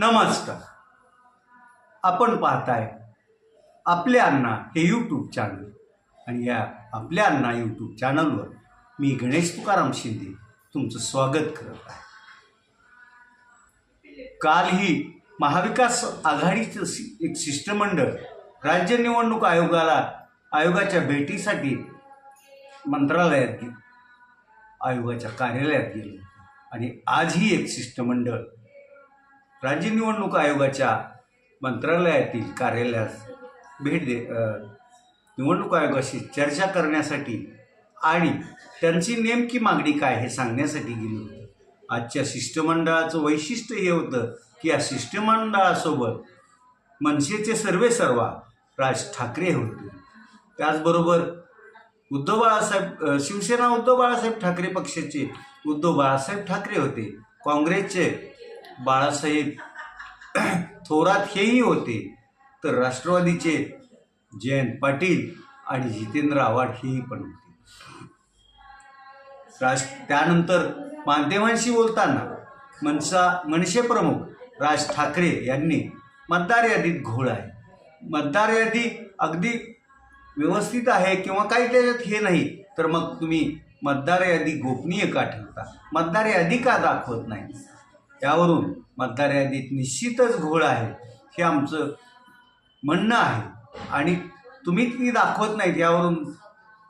नमस्कार. आपण पाहताय आपले अण्णा हे यूट्यूब चॅनल आणि या आपल्या अण्णा यूट्यूब चॅनलवर मी गणेश तुकाराम शिंदे तुमचं स्वागत करत आहे. काल ही महाविकास आघाडीचं एक शिष्टमंडळ राज्य निवडणूक आयोगाला आयोगाच्या भेटीसाठी मंत्रालयात आयोगाच्या कार्यालयात गेलं आणि आजही एक शिष्टमंडळ राज्य निवडणूक आयोगाच्या मंत्रालयातील कार्यालयास भेट दे निवडणूक आयोगाशी चर्चा करण्यासाठी आणि त्यांची नेमकी मागणी काय हे सांगण्यासाठी गेली होती. आजच्या शिष्टमंडळाचं वैशिष्ट्य हे होतं की या शिष्टमंडळासोबत मनसेचे सर्वे सर्वा राज ठाकरे होते. त्याचबरोबर उद्धव बाळासाहेब शिवसेना उद्धव बाळासाहेब ठाकरे पक्षाचे उद्धव बाळासाहेब ठाकरे होते. काँग्रेसचे बाळासाहेब थोरात हेही होते. तर राष्ट्रवादीचे जयंत पाटील आणि जितेंद्र आव्हाड हेही पण होते. राज त्यानंतर माध्यमांशी बोलताना मनसा मनसे प्रमुख राज ठाकरे यांनी मतदार यादीत घोळ आहे. मतदार यादी अगदी व्यवस्थित आहे किंवा काही त्याच्यात हे नाही तर मग तुम्ही मतदार यादी गोपनीय का ठेवता? मतदार यादी का दाखवत नाही? यावरून मतदार यादीत निश्चितच घोळ आहे हे आमचं म्हणणं आहे. आणि तुम्ही ती दाखवत नाहीत यावरून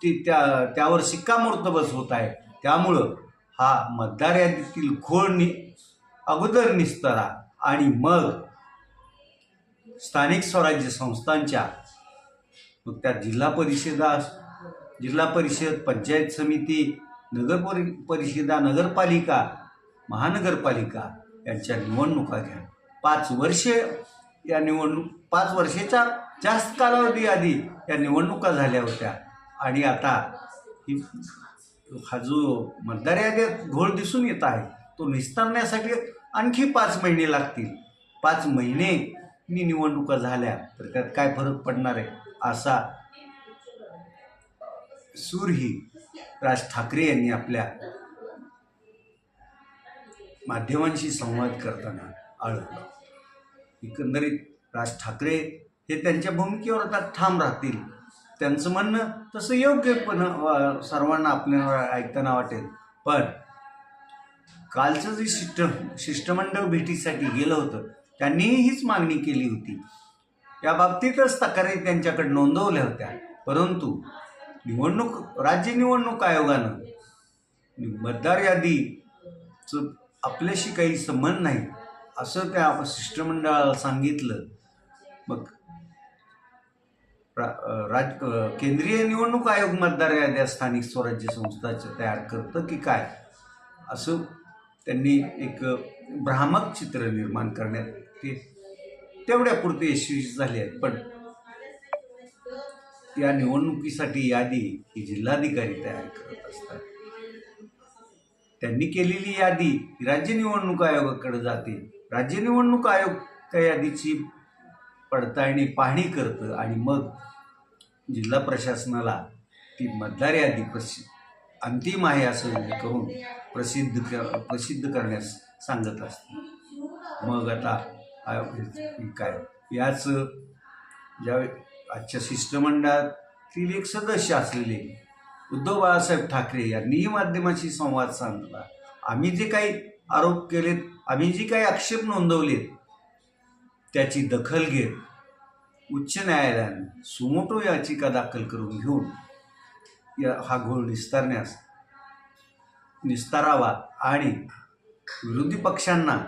ती त्या त्यावर शिक्कामोर्तबच होत आहे. त्यामुळं हा मतदार यादीतील घोळ नि अगोदर निस्तरा आणि मग स्थानिक स्वराज्य संस्थांच्या मग त्या जिल्हा परिषदा जिल्हा परिषद पंचायत समिती नगर परि परिषदा नगरपालिका महानगरपालिका यांच्या निवडणुका घ्या. पाच वर्षे या निवडणूक पाच वर्षाच्या जास्त कालावधी आधी या निवडणुका झाल्या होत्या. आणि आता ही हा जो मतदार याद्यात घोळ दिसून येत आहे तो निस्तारण्यासाठी आणखी पाच महिने लागतील. पाच महिने मी निवडणुका झाल्या तर त्यात काय फरक पडणार आहे असा सूर ही राज ठाकरे यांनी आपल्या माध्यमांशी संवाद करताना आळवला एकंदरीत राज ठाकरे हे त्यांच्या भूमिकेवर आता ठाम राहतील त्यांचं म्हणणं तसं योग्य पण सर्वांना आपल्याला ऐकताना वाटेल. पण कालचं जे शिष्ट शिष्टमंडळ भेटीसाठी गेलं होतं त्यांनीही हीच मागणी केली होती. या बाबतीतच तक्रारी त्यांच्याकडे नोंदवल्या होत्या. परंतु निवडणूक राज्य निवडणूक आयोगानं मतदार यादीचं आपल्याशी काही संबंध नाही असं त्या शिष्टमंडळाला सांगितलं. मग रा- राज केंद्रीय निवडणूक आयोग मतदार याद्या स्थानिक स्वराज्य संस्थाचं तयार करतं की काय? असं त्यांनी एक भ्रामक चित्र निर्माण करण्यात ते तेवढ्यापुरते यशस्वी झाले आहेत. पण या निवडणुकीसाठी यादी ही जिल्हाधिकारी तयार करत असतात. त्यांनी केलेली यादी राज्य निवडणूक आयोगाकडे जाते. राज्य निवडणूक आयोग त्या यादीची पडताळणी पाहणी करतं आणि मग जिल्हा प्रशासनाला ती मतदार यादी प्रसि अंतिम आहे असं करून प्रसिद्ध क प्रसिद्ध करण्यास सांगत असते. मग आता आयोग काय? याच ज्यावेळी आजच्या शिष्टमंडळातील एक सदस्य असलेले उद्धव बाळासाहेब ठाकरे यांनीही माध्यमाशी संवाद साधला. आम्ही जे काही आरोप केलेत आम्ही जे काही आक्षेप नोंदवलेत त्याची दखल घेत उच्च न्यायालयाने सुमोटो याचिका दाखल करून घेऊन या हा घोळ निस्तारण्यास निस्तारावा आणि विरोधी पक्षांना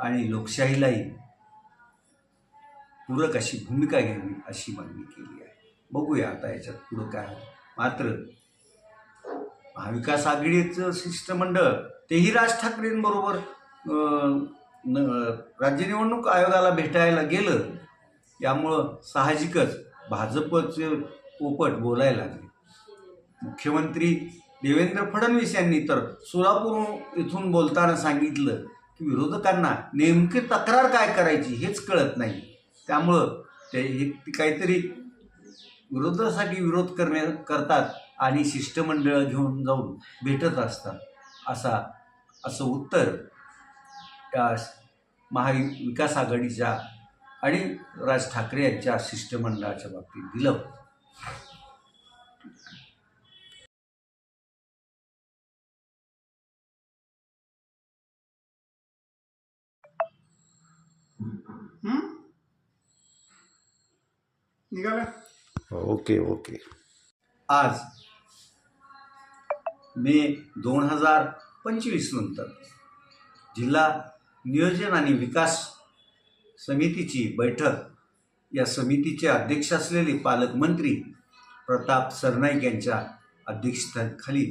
आणि लोकशाहीलाही पूरक अशी भूमिका घ्यावी अशी मागणी केली आहे. बघूया आता याच्यात पुढं काय मात्र महाविकास आघाडीचं शिष्टमंडळ तेही राज ठाकरेंबरोबर न- राज्य निवडणूक आयोगाला भेटायला गेलं यामुळं साहजिकच भाजपचे पोपट बोलायला लागले. मुख्यमंत्री देवेंद्र फडणवीस यांनी तर सोलापूर इथून बोलताना सांगितलं की विरोधकांना नेमकी तक्रार काय करायची हेच कळत नाही. त्यामुळं ते हे ते काहीतरी विरोधासाठी विरोध करण्या करतात. आणि शिष्टमंडळ घेऊन जाऊन भेटत असतात. असा असं उत्तर त्या महाविकास आघाडीच्या आणि राज ठाकरे यांच्या शिष्टमंडळाच्या बाबतीत दिलं हं? निघाला? Okay okay. आज मे दोन हजार पंचवीस नंतर जिल्हा नियोजन आणि विकास समितीची बैठक. या समितीचे अध्यक्ष असलेले पालकमंत्री प्रताप सरनाईक यांच्या अध्यक्षतेखाली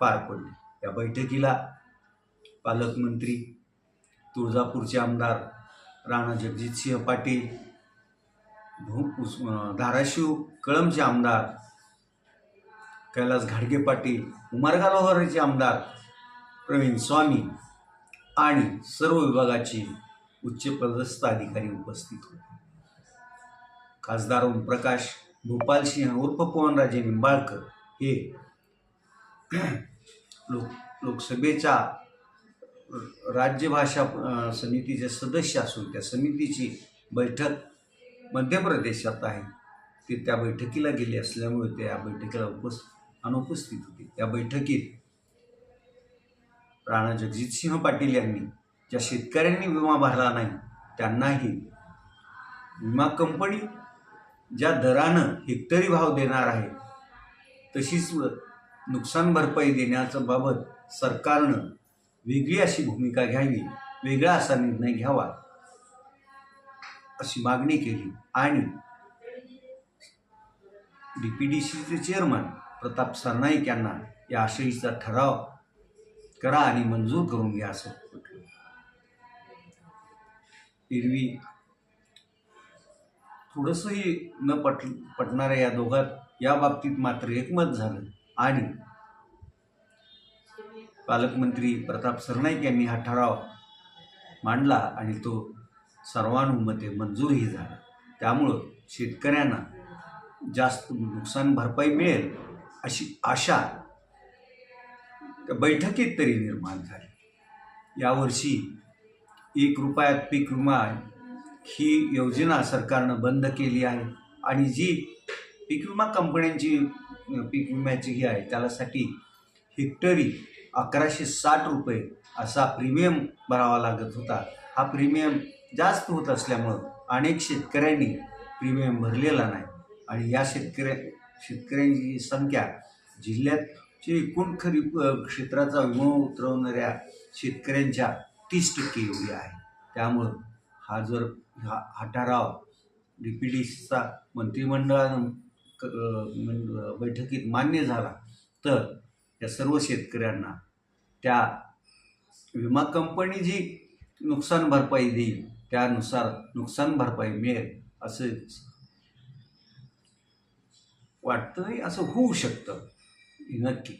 पार पडली. या बैठकीला पालकमंत्री तुळजापूरचे आमदार राणा जगजितसिंह पाटील भू धाराशिव कळमचे आमदार कैलास घाडगे पाटील उमरगारोहाराचे आमदार प्रवीण स्वामी आणि सर्व विभागाची उच्चपदस्थ अधिकारी उपस्थित होते. खासदार ओमप्रकाश भोपालसिंह उर्फ पवनराजे निंबाळकर हे लोक लोकसभेच्या राज्यभाषा समितीचे सदस्य असून त्या समितीची बैठक मध्य प्रदेशात आहे. ते त्या बैठकीला गेले असल्यामुळे ते या बैठकीला उपस्थित अनुपस्थित होते. त्या बैठकीत राणा जगजितसिंह पाटील यांनी ज्या शेतकऱ्यांनी विमा भरला नाही त्यांनाही विमा कंपनी ज्या दरानं हेक्टरी भाव देणार आहे तशीच नुकसान भरपाई देण्याचं बाबत सरकारनं वेगळी अशी भूमिका घ्यावी वेगळा असा निर्णय घ्यावा अशी मागणी केली. आणि डी पी डी सीचे चेअरमन प्रताप सरनाईक यांना या आशयीचा ठराव करा आणि मंजूर करून घ्या असं म्हटलं. एरवी थोडंसंही न पट पटणाऱ्या या दोघात या बाबतीत मात्र एकमत झालं आणि पालकमंत्री प्रताप सरनाईक यांनी हा ठराव मांडला आणि तो सर्वानुमते मंजूरही झाला. त्यामुळं शेतकऱ्यांना जास्त नुकसान भरपाई मिळेल अशी आशा त्या बैठकीत तरी निर्माण झाली. यावर्षी एक रुपयात पीक विमा ही योजना सरकारनं बंद केली आहे आणि जी पीक विमा कंपन्यांची पीक विम्याची ही आहे त्यालासाठी हेक्टरी अकराशे साठ रुपये असा प्रीमियम भरावा लागत होता. हा प्रीमियम जास्त होत असल्यामुळं अनेक शेतकऱ्यांनी प्रीमियम भरलेला नाही. आणि या शेतकऱ्या शेतकऱ्यांची संख्या जिल्ह्याची एकूण खरीप क्षेत्राचा विमा उतरवणाऱ्या शेतकऱ्यांच्या तीस टक्के एवढी आहे. त्यामुळं हा जर हा हा ठराव डी पी डी सीचा मंत्रिमंडळानं क- बैठकीत मान्य झाला तर या सर्व शेतकऱ्यांना त्या विमा कंपनी जी नुकसान भरपाई देईल त्यानुसार नुकसान भरपाई मिळेल असं वाटतं असं होऊ शकतं. नक्की.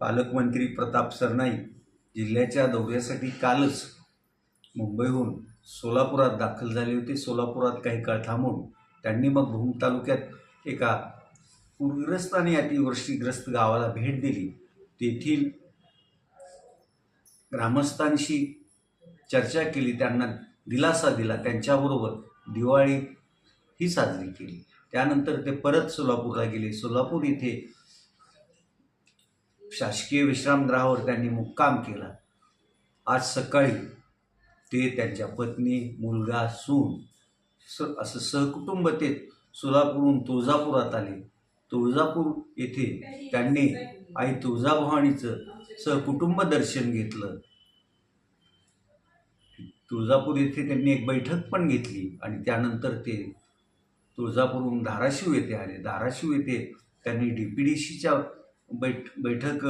पालकमंत्री प्रताप सरनाईक जिल्ह्याच्या दौऱ्यासाठी कालच मुंबईहून सोलापुरात दाखल झाले होते. सोलापुरात काही काळ थांबून त्यांनी मग भूम तालुक्यात एका पूरग्रस्त आणि अतिवृष्टीग्रस्त गावाला भेट दिली. तेथील ग्रामस्थांशी चर्चा केली. त्यांना दिलासा दिला त्यांच्याबरोबर दिवाळी ही साजरी केली. त्यानंतर ते परत सोलापूरला गेले. सोलापूर इथे शासकीय विश्रामगृहावर त्यांनी मुक्काम केला. आज सकाळी ते त्यांच्या पत्नी मुलगा सून स असं सहकुटुंब ते सोलापूरहून तुळजापुरात आले. तुळजापूर येथे त्यांनी आई तुळजाभवानीचं सहकुटुंब दर्शन घेतलं. तुळजापूर येथे त्यांनी एक बैठक पण घेतली आणि त्यानंतर ते तुळजापूरहून धाराशिव येथे आले. धाराशिव येथे त्यांनी डी पी डी सीच्या बैठ बैठक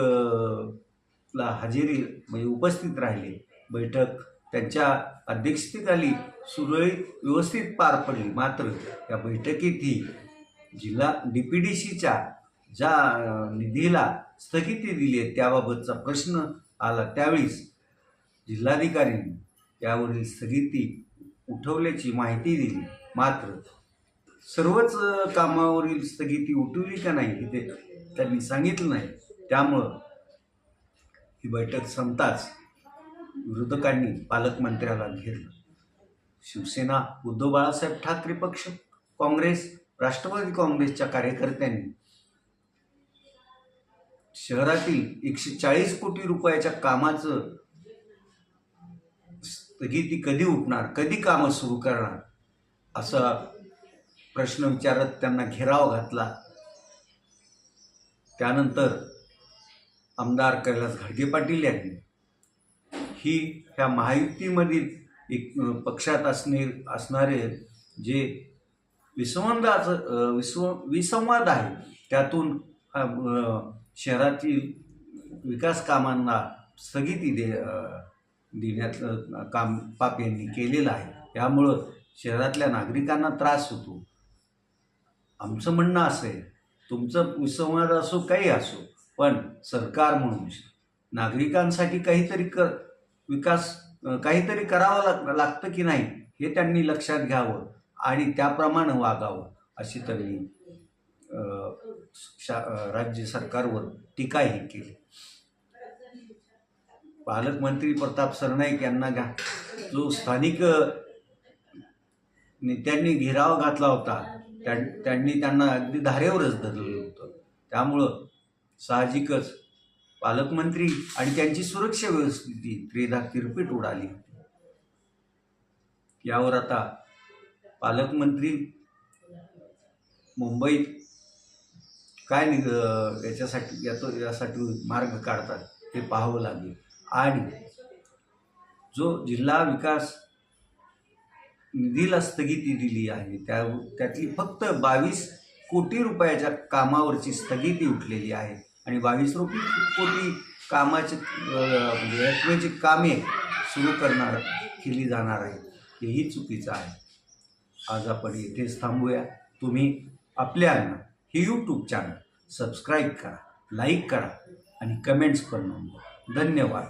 ला हजेरी म्हणजे उपस्थित राहिले. बैठक त्यांच्या अध्यक्षतेखाली सुरळीत व्यवस्थित पार पडली. मात्र या बैठकीतही जिल्हा डी पी डी सीच्या ज्या निधीला स्थगिती दिली आहे त्याबाबतचा प्रश्न आला. त्यावेळीच जिल्हाधिकाऱ्यांनी त्यावरील स्थगिती उठवल्याची माहिती दिली. मात्र सर्वच कामावरील स्थगिती उठवली का नाही ते त्यांनी सांगितलं नाही. त्यामुळं ही बैठक संपताच विरोधकांनी पालकमंत्र्याला घेरलं. शिवसेना उद्धव बाळासाहेब ठाकरे पक्ष काँग्रेस राष्ट्रवादी काँग्रेसच्या कार्यकर्त्यांनी शहरातील एकशे चाळीस कोटी रुपयाच्या कामाचं स्थगिती कधी उठणार? कधी कामं सुरू करणार? असा प्रश्न विचारत त्यांना घेराव घातला. त्यानंतर आमदार कैलास घाडगे पाटील यांनी. ही ह्या महायुतीमधील एक पक्षात असणे असणारे जे विसंवादाचं विस्व विसंवाद आहे त्यातून शहरातील विकास कामांना स्थगिती दे देण्याचं काम पाप यांनी केलेलं आहे. त्यामुळं शहरातल्या नागरिकांना त्रास होतो. आमचं म्हणणं असं आहे तुमचं विसंवाद असो काही असो पण सरकार म्हणून नागरिकांसाठी काहीतरी कर विकास काहीतरी करावं लाग लागतं की नाही हे त्यांनी लक्षात घ्यावं आणि त्याप्रमाणे वागावं अशी त्यांनी शा राज्य सरकारवर टीकाही केली. पालकमंत्री प्रताप सरनाईक यांना घा. जो स्थानिक नेत्यांनी घेराव घातला होता त्या त्यांनी त्यांना अगदी धारेवरच धरलेलं होतं. त्यामुळं साहजिकच पालकमंत्री आणि त्यांची सुरक्षा व्यवस्थिती त्रिधा तिरपीट उडाली यावर आता पालकमंत्री मुंबईत काय निग याच्यासाठी यातो यासाठी मार्ग काढतात हे पाहावं लागेल. आणि जो जिल्हा विकास निधीला स्थगिती दिली आहे त्या त्यातली फक्त बावीस कोटी रुपयाच्या कामावरची स्थगिती उठलेली आहे. आणि बावीस रुपये कोटी कामाचे रकमेची कामे सुरू करणार केली जाणार आहेत हेही चुकीचं आहे. आज आपण इथेच थांबूया. तुम्ही आपल्याला हे यूट्यूब चॅनल सबस्क्राईब करा लाईक करा आणि कमेंट्स पण नोंदवा. धन्यवाद.